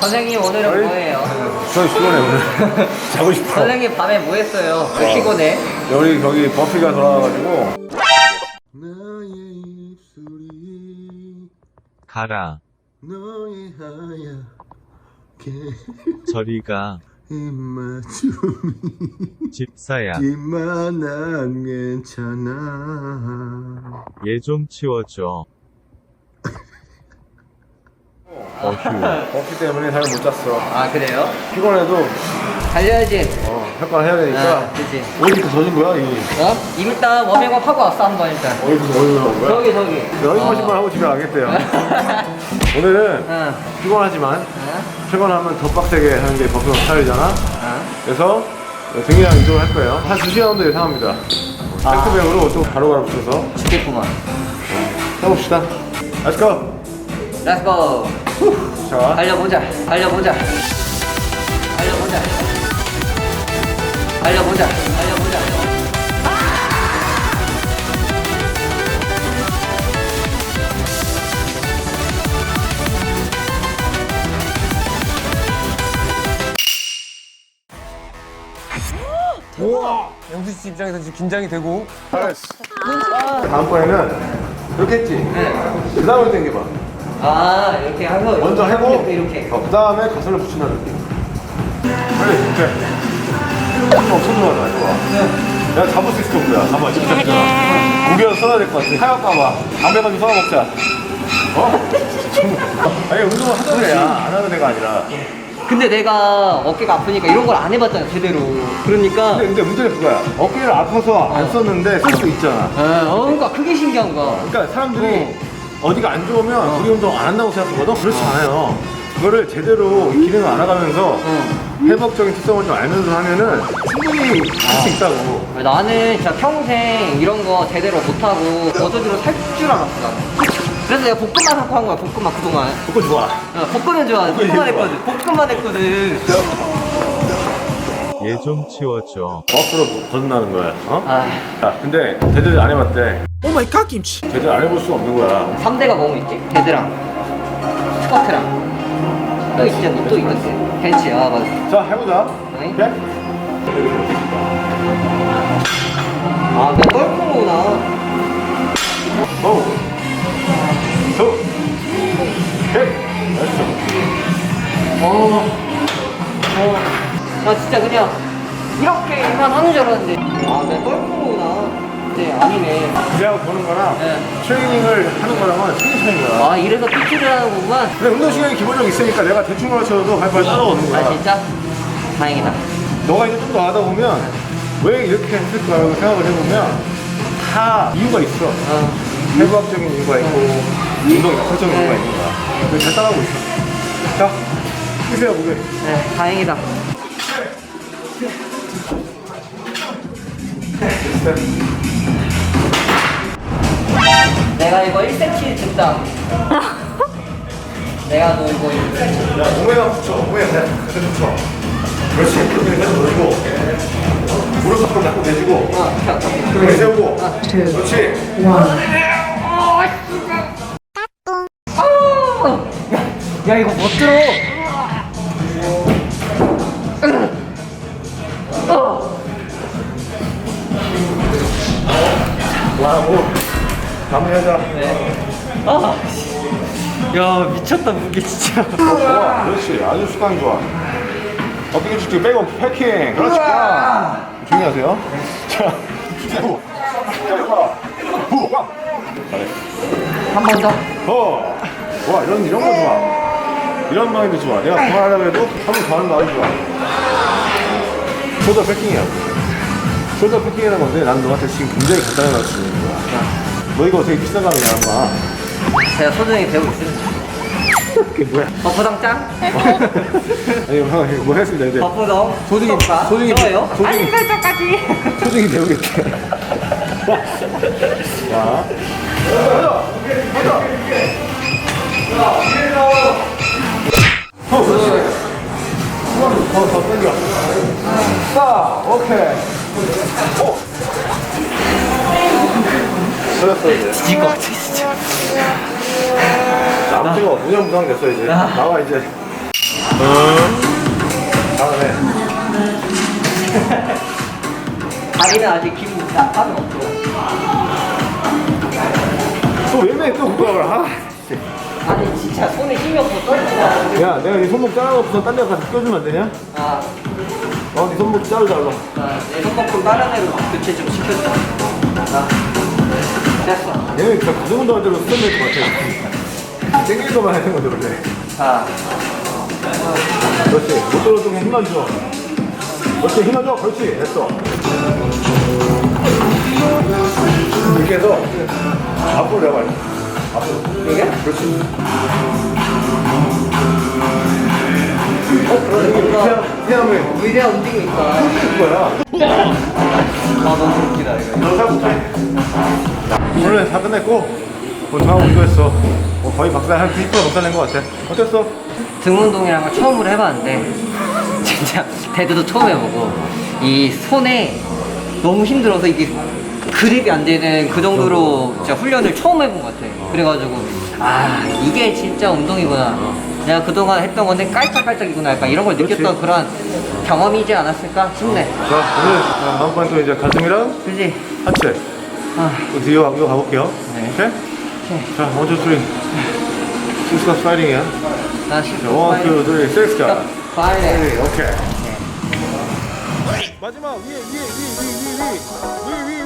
선생님 오늘은? 뭐예요? 저희 피곤해 오늘 자고 싶어 선생님 밤에 뭐 했어요? 왜 피곤해? 우리 거기 버피가 돌아와가지고 나의 입술이 가라. 너의 하얗게 저리가. 입맞춤이 집사야. 지만 난 괜찮아 얘 좀 치워줘. 어휴. 버피 때문에 잘못 잤어. 아 그래요? 피곤해도 달려야지. 어, 할건 해야 되니까. 아 그치. 어디 또 젖은 거야 이? 어? 일단 워밍업 하고 왔어 한 번 일단. 어디서 어디서 나온 거야? 저기 저기. 러닝머신만 하고 집에 가겠대요. 오늘은 응 피곤하지만 응? 퇴근하면 더 빡세게 하는 게 버피 스타일이잖아. 응? 그래서 등이랑 이동을 할 거예요. 한 2시간 정도 예상합니다. 아. 탱크백으로 또 바로바로 붙여서. 죽겠구만. 해봅시다. Let's go. 렛츠고 자. 달려보자 달려보자. 달려보자. 달려보자 달려보자. 영수 씨 입장에서 지금 긴장이 되고. 다음번에는 이렇게 했지? 그 다음에 당겨봐 아 이렇게 하고 먼저 하고 이렇게 이렇게. 어, 그 다음에 가슴을 붙인다는 느낌 빨리 이렇게. 엄청 좋아하다 좋아 내가 잡을 수 있을 정도야. 가만 진짜 고개를 써야 될 것 같아. 하얗까봐. 담배 가지고 썰어 먹자. 어? 아니 운동을 하던 애야. 안 하는 애가 아니라. 근데 내가 어깨가 아프니까 이런 걸 안 해봤잖아 제대로. 그러니까 근데, 근데 문제는 그거야. 어깨를 아파서 안 썼는데 쓸 수 있잖아. 어, 어 그러니까 그게 신기한 거야. 그러니까 사람들이 어디가 안 좋으면 우리 운동 안 한다고 생각하거든? 그렇지 않아요. 그거를 제대로 기능을 알아가면서 회복적인 특성을 좀 알면서 하면은 충분히 할 수 있다고. 나는 진짜 평생 이런 거 제대로 못하고 어쩌지로 살 줄 알았어 나는. 그래서 내가 볶음만 하고 한 거야 볶음만 그동안 그거 좋아. 어, 볶음은 좋아 볶음만. 했거든 볶음만 했거든 얘 좀 치워줘. 버스로 거듭나는 거야. 어? 아 야, 근데 제대로 안 해봤대. 오 마이 갓 김치 제대로 안 해볼 수가 없는 거야. 3대가 뭐뭐 있지? 데드랑 스쿼트랑 또 있지 또 있겠지 벤치 아 맞아 자, 해보자. 어이? 오케이? 아 뻘큰 거구나 진짜 그냥 이렇게만 하는 줄 알았는데 아 뻘큰 거구나 네 아니네 그냥 보는 거랑 네. 트레이닝을 하는 거랑은 틀린 차이인 거야. 아 이래서 PT를 하는 거구만 근데 운동 시간이 기본적으로 있으니까 내가 대충 가르쳐도 발발 따라오는 거야. 아 진짜? 다행이다 너가 이제 좀 더 하다 보면 왜 이렇게 했을까라고 생각을 해보면 다 이유가 있어. 어. 해부학적인 이유가 있고 운동이 설정인 이유가 있는 거야. 그걸 잘 따라하고 있어. 자, 끄세요 무게. 네 다행이다 내가 이거 1cm 든다 내가 너 이거 1cm 야, 몸에다 붙여. 몸에 그냥 그대로 붙여. 그렇지. 그렇게 계속 올리고 무릎 앞으로 자꾸 내주고 어, 오케이, 오케이. 그렇게 세우고 그렇지. 야 이거 못 들어 와, 뭐 마무리하자. 아, 씨. 야 미쳤다 무게 진짜 좋아. 그렇지. 아주 습관이 좋아. 어깨 주축 빼고 패킹. 그렇지. 꽝. 조용히 하세요. 자, 세고. 자, 이거 봐. 후, 꽝. 잘해. 한 번 더. 어. 와, 이런, 이런 거 좋아. 이런 마인드 좋아. 내가 그만하려고 해도 한 번 더 하는 마인드 좋아. 쇼더 패킹이야. 쇼더 패킹이라는 건데 난 너한테 지금 굉장히 간단하게 가르쳐 주는 거야. 너 이거 되게 비싼 가격이야, 아마. 제가 소중히 배우고 있습니다 그게 뭐야? 버프당 짱 아니, 형, 뭐 했습니다, 이제. 버프당 소중히, 소중히, 좋아요 소중히. 설정까지 소중히 배우겠다. 자. 어, 그렇지. 더, 더 당겨. 자, 오케이. 오. 그랬어, 이제. 뒤질 것 같아 진짜 5년 부상 됐어, 이제. 나와, 이제. 다음에 다리는 아직 기분 나빠는 없죠. 또왜 매? 또 그거 아. 아니 진짜 손에 힘이 없어 떨리고 야, 내가 네 손목 잘라놓고서 딴데 가서 껴주면 안 되냐? 아, 어, 네 손목 자르달라. 아, 내 손목좀 다른 애로 교체 좀 시켜줘. 아, 됐어. 얘는 진짜 가정운동할 때로 수련될 것 같아. 땡길 거만 하는 건데, 원래. 자, 그렇지. 못 들어도 힘만 줘. 그렇지, 힘만 줘. 그렇지. 됐어. 이렇게 해서 앞으로 내가 말해. 앞으로. 이게? 그렇지. 하면 위대한 움직이니까. 그거야. 아, 너무 웃기다, 이거. 너 사고 오늘 다 끝냈고 오늘 다 오기로 했어 뭐 거의 박살 한 90% 박살 낸것 같아 어땠어? 등 운동이란 걸 처음으로 해봤는데 진짜 데드도 처음 해보고 이 손에 너무 힘들어서 이게 그립이 안 되는 그 정도로 진짜 훈련을 처음 해본 것 같아 그래가지고 아 이게 진짜 운동이구나 내가 그동안 했던 건데 깔짝깔짝이구나 약간 이런 걸 느꼈던 그런 경험이지 않았을까 싶네 자 오늘 어, 다음 번 또 이제 가슴이랑 그지? 하체 아, 가- 이거 가볼게요 네. 오케이? 자 원투 쓰리 식스가 스파이링이야 나 실수 원투 쓰리 식스가 파이팅 오케이 마지막 위에 위에 위에 위에 위에 위에 위에 위에